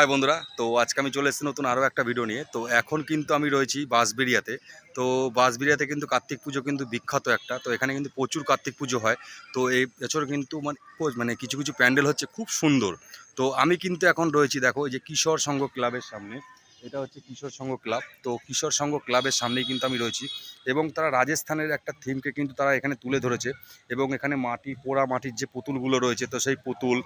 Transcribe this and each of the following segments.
High বন্ধুরা, তো আজকে আমি চলে এসেছি নতুন আরও একটা ভিডিও নিয়ে। তো এখন কিন্তু আমি রয়েছি বাঁশবেরিয়াতে তো বাঁশবেরিয়াতে কিন্তু কার্তিক পুজো কিন্তু বিখ্যাত একটা। তো এখানে কিন্তু প্রচুর কার্তিক পুজো হয়। তো এই বছর কিন্তু মানে মানে কিছু কিছু প্যান্ডেল হচ্ছে খুব সুন্দর। তো আমি কিন্তু এখন রয়েছি, দেখো এই যে কিশোর সংঘ ক্লাবের সামনে। এটা হচ্ছে কিশোর সংঘ ক্লাব। তো কিশোর সংঘ ক্লাবের সামনেই কিন্তু আমি রয়েছি এবং তারা রাজস্থানের একটা থিমকে কিন্তু তারা এখানে তুলে ধরেছে এবং এখানে মাটি, পোড়া মাটির যে পুতুলগুলো রয়েছে, তো সেই পুতুল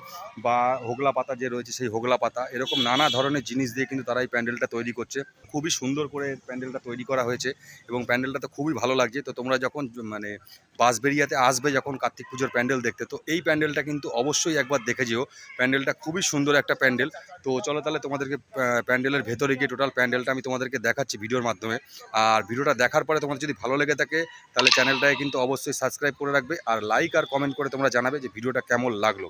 বা হোগলা পাতা যে রয়েছে সেই হোগলা পাতা, এরকম নানা ধরনের জিনিস দিয়ে কিন্তু তারা এই প্যান্ডেলটা তৈরি করছে। খুবই সুন্দর করে প্যান্ডেলটা তৈরি করা হয়েছে এবং প্যান্ডেলটা তো খুবই ভালো লাগছে। তো তোমরা যখন মানে বাসবেরিয়াতে আসবে যখন কার্তিক পুজোর প্যান্ডেল দেখতে, তো এই প্যান্ডেলটা কিন্তু অবশ্যই একবার দেখে যেও। প্যান্ডেলটা খুবই সুন্দর একটা প্যান্ডেল। তো চলো তাহলে তোমাদেরকে প্যান্ডেলের ভেতরে গিয়ে টোটাল প্যান্ডেলটা আমি তোমাদেরকে দেখাচ্ছি ভিডিওর মাধ্যমে। আর ভিডিওটা দেখার পরে তোমাদের যদি ভালো লেগে থাকে, তাহলে চ্যানেলটাকে কিন্তু অবশ্যই সাবস্ক্রাইব করে রাখবে। আর লাইক আর কমেন্ট করে তোমরা জানাবে যে ভিডিওটা কেমন লাগল।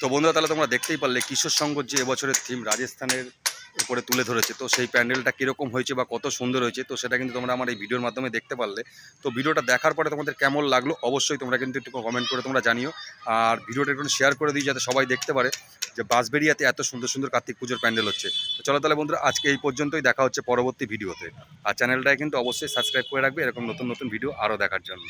তো বন্ধুরা, তাহলে তোমরা দেখতেই পারলে কিশোর সংঘর যে এবছরের থিম রাজস্থানের উপরে তুলে ধরেছে। তো সেই প্যান্ডেলটা কীরকম হয়েছে বা কত সুন্দর হয়েছে, তো সেটা কিন্তু তোমরা আমার এই ভিডিওর মাধ্যমে দেখতে পারলে। তো ভিডিওটা দেখার পরে তোমাদের কেমন লাগল, অবশ্যই তোমরা কিন্তু একটু কমেন্ট করে তোমরা জানিও। আর ভিডিওটা একটু শেয়ার করে দিই যাতে সবাই দেখতে পারে যে বাঁশবেরিয়াতে এত সুন্দর সুন্দর কার্তিক পুজোর প্যান্ডেল হচ্ছে। তো চলো তাহলে বন্ধুরা, আজকে এই পর্যন্তই দেখা হচ্ছে পরবর্তী ভিডিওতে। আর চ্যানেলটায় কিন্তু অবশ্যই সাবস্ক্রাইব করে রাখবে এরকম নতুন নতুন ভিডিও আরও দেখার জন্য।